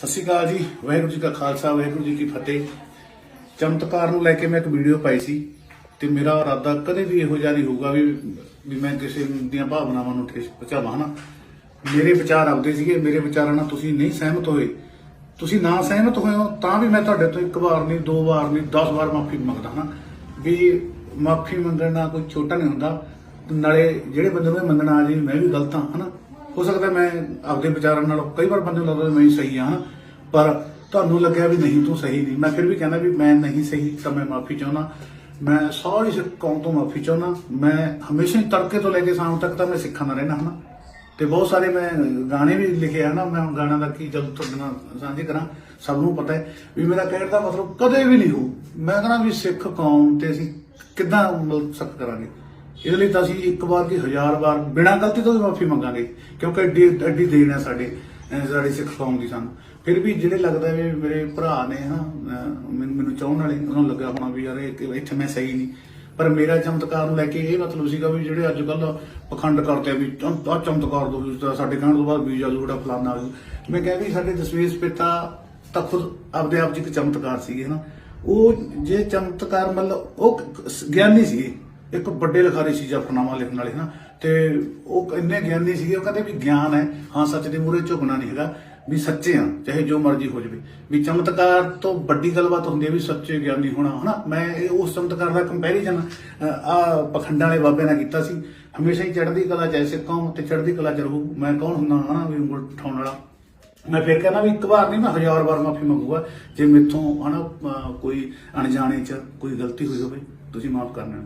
ਸਤਿ ਸ਼੍ਰੀ ਅਕਾਲ ਜੀ, ਵਾਹਿਗੁਰੂ ਜੀ ਕਾ ਖਾਲਸਾ, ਵਾਹਿਗੁਰੂ ਜੀ ਕੀ ਫਤਿਹ। ਚਮਤਕਾਰ ਨੂੰ ਲੈ ਕੇ ਮੈਂ ਇੱਕ ਵੀਡੀਓ ਪਾਈ ਸੀ ਤੇ ਮੇਰਾ ਇਰਾਦਾ ਕਦੇ ਵੀ ਇਹੋ ਜਿਹਾ ਨਹੀਂ ਹੋਊਗਾ ਵੀ ਵੀ ਮੈਂ ਕਿਸੇ ਦੀਆਂ ਭਾਵਨਾਵਾਂ ਨੂੰ ਠੇਸ ਪਹੁੰਚਾਵਾਂ, ਹਨਾ? ਮੇਰੇ ਵਿਚਾਰ ਆਪਦੇ ਸੀਗੇ, ਮੇਰੇ ਵਿਚਾਰਾਂ ਨਾਲ ਤੁਸੀਂ ਨਹੀਂ ਸਹਿਮਤ ਹੋਏ। ਤੁਸੀਂ ਨਾ ਸਹਿਮਤ ਹੋਏ ਹੋ, ਤਾਂ ਵੀ ਮੈਂ ਤੁਹਾਡੇ ਤੋਂ ਇੱਕ ਵਾਰ ਨਹੀਂ, ਦੋ ਵਾਰ ਨਹੀਂ 10 ਵਾਰ ਮਾਫੀ ਮੰਗਦਾ ਹਾਂ ਵੀ ਮਾਫੀ ਮੰਗਣ ਨਾਲ ਕੋਈ ਛੋਟਾ ਨਹੀਂ ਹੁੰਦਾ। ਨਾਲੇ ਜਿਹੜੇ ਬੰਦੇ ਨੂੰ ਇਹ ਮੰਨਣਾ ਆ ਜੀ, ਮੈਂ ਵੀ ਗਲਤ ਹਾਂ, ਹਨਾ? ਹੋ ਸਕਦਾ ਮੈਂ ਆਪਦੇ ਵਿਚਾਰਾਂ ਨਾਲ ਕਈ ਵਾਰ ਬੰਦੇ ਨੂੰ ਲੱਗਦਾ ਮੈਂ ਹੀ ਸਹੀ ਹਾਂ, ਪਰ ਤੁਹਾਨੂੰ ਲੱਗਿਆ ਵੀ ਨਹੀਂ, ਤੂੰ ਸਹੀ ਨਹੀਂ। ਮੈਂ ਫਿਰ ਵੀ ਕਹਿੰਦਾ ਵੀ ਮੈਂ ਨਹੀਂ ਸਹੀ, ਤਾਂ ਮੈਂ ਮਾਫੀ ਚਾਹੁੰਦਾ। ਮੈਂ ਸਾਰੀ ਕੌਮ ਤੋਂ ਮਾਫੀ ਚਾਹੁੰਦਾ। ਮੈਂ ਹਮੇਸ਼ਾ ਹੀ ਤੜਕੇ ਤੋਂ ਲੈ ਕੇ ਸ਼ਾਮ ਤੱਕ ਤਾਂ ਮੈਂ ਸਿੱਖਾਂ ਦਾ ਰਹਿਣਾ ਹਨਾ? ਤੇ ਬਹੁਤ ਸਾਰੇ ਮੈਂ ਗਾਣੇ ਵੀ ਲਿਖੇ ਹਨ? ਮੈਂ ਗਾਣਾ ਦਾ ਕੀ ਜਦ ਤੁਹਾਡੇ ਨਾਲ ਸਾਂਝੇ ਕਰਾਂ, ਸਭ ਨੂੰ ਪਤਾ ਹੈ ਵੀ ਮੇਰਾ ਕਹਿਣ ਦਾ ਮਤਲਬ ਕਦੇ ਵੀ ਨਹੀਂ ਹੋ ਮੈਂ ਕਹਿੰਦਾ ਵੀ ਸਿੱਖ ਕੌਮ ਤੇ ਅਸੀਂ ਕਿੱਦਾਂ ਮਤਲਬ ਸਖਤ ਕਰਾਂਗੇ? ਇਹਦੇ ਲਈ ਤਾਂ ਅਸੀਂ ਇੱਕ ਵਾਰ ਕੀ ਹਜ਼ਾਰ ਵਾਰ ਬਿਨਾਂ ਗਲਤੀ ਤੋਂ ਵੀ ਮਾਫੀ ਮੰਗਾਂਗੇ, ਕਿਉਂਕਿ ਐਡੀ ਐਡੀ ਦੇਣ ਹੈ ਸਾਡੇ, ਅਹ ਸਾਡੀ ਸਿੱਖ ਕੌਮ ਦੀ ਸਾਨੂੰ। ਫਿਰ ਵੀ ਜਿਹੜੇ ਲੱਗਦਾ ਵੀ ਮੇਰੇ ਭਰਾ ਨੇ, ਹਾਂ ਮੈਨੂੰ ਮੈਨੂੰ ਚਾਹਣ ਵਾਲੇ, ਉਹਨਾਂ ਨੂੰ ਲੱਗਾ ਹੋਣਾ ਵੀ ਯਾਰ ਇਹ ਇੱਥੇ ਮੈਂ ਸਹੀ ਨਹੀਂ। ਪਰ ਮੇਰਾ ਚਮਤਕਾਰ ਨੂੰ ਲੈ ਕੇ ਇਹ ਮਤਲਬ ਸੀਗਾ ਵੀ ਜਿਹੜੇ ਅੱਜ ਕੱਲ ਪਖੰਡ ਕਰਦੇ ਆ ਵੀ ਆ ਚਮਤਕਾਰ ਦੋ ਸਾਡੇ ਕਹਿਣ ਤੋਂ ਬਾਅਦ ਵੀਜ਼ਾ ਜੂੜਾ ਫਲਾਨਾ ਆ ਮੈਂ ਕਿਹਾ ਵੀ ਸਾਡੇ ਦਸਵੇਸ਼ ਪਿਤਾ ਤਾਂ ਖੁਦ ਆਪਦੇ ਆਪ 'ਚ ਇੱਕ ਚਮਤਕਾਰ ਸੀਗੇ, ਹਨਾ। ਉਹ ਜੇ ਚਮਤਕਾਰ ਮਤਲਬ ਉਹ ਗਿਆਨੀ ਸੀਗੇ। ਇੱਕ ਵੱਡੇ ਲਿਖਾਰੀ ਸੀ ਜਫਰਨਾਮਾ ਲਿਖਣ ਵਾਲੇ, ਹਨਾ? ਤੇ ਉਹ ਇੰਨੇ ਗਿਆਨੀ ਸੀਗੇ, ਉਹ ਕਹਿੰਦੇ ਵੀ ਗਿਆਨ ਹੈ। ਹਾਂ, ਸੱਚ ਦੇ ਮੂਹਰੇ ਝੁਕਣਾ ਨਹੀਂ ਹੈਗਾ, ਵੀ ਸੱਚੇ ਆ ਚਾਹੇ ਜੋ ਮਰਜ਼ੀ ਹੋ ਜਾਵੇ। ਵੀ ਚਮਤਕਾਰ ਤੋਂ ਵੱਡੀ ਗੱਲਬਾਤ ਹੁੰਦੀ ਹੈ ਵੀ ਸੱਚੇ ਗਿਆਨੀ ਹੋਣਾ, ਹਨਾ? ਮੈਂ ਇਹ ਉਸ ਚਮਤਕਾਰ ਦਾ ਕੰਪੈਰੀਜ਼ਨ ਆ ਪਖੰਡਾਂ ਵਾਲੇ ਬਾਬੇ ਨਾਲ ਕੀਤਾ ਸੀ। ਹਮੇਸ਼ਾ ਹੀ ਚੜ੍ਹਦੀ ਕਲਾ ਚ ਐਸੇ ਕੌਮ ਤੇ ਚੜ੍ਹਦੀ ਕਲਾ ਚ ਰਹੂ। ਮੈਂ ਕੌਣ ਹੁੰਦਾ, ਹਨਾ, ਵੀ ਉਂਗਲ ਉਠਾਉਣ ਵਾਲਾ? ਮੈਂ ਫਿਰ ਕਹਿੰਦਾ ਵੀ ਇੱਕ ਵਾਰ ਨਹੀਂ, ਮੈਂ ਹਜ਼ਾਰ ਵਾਰ ਮਾਫੀ ਮੰਗੂਗਾ। ਜੇ ਮੇਥੋਂ, ਹਨਾ ਕੋਈ ਅਣਜਾਣੇ ਚ ਕੋਈ ਗਲਤੀ ਹੋਈ ਹੋਵੇ, ਤੁਸੀਂ ਮਾਫ ਕਰਨਾ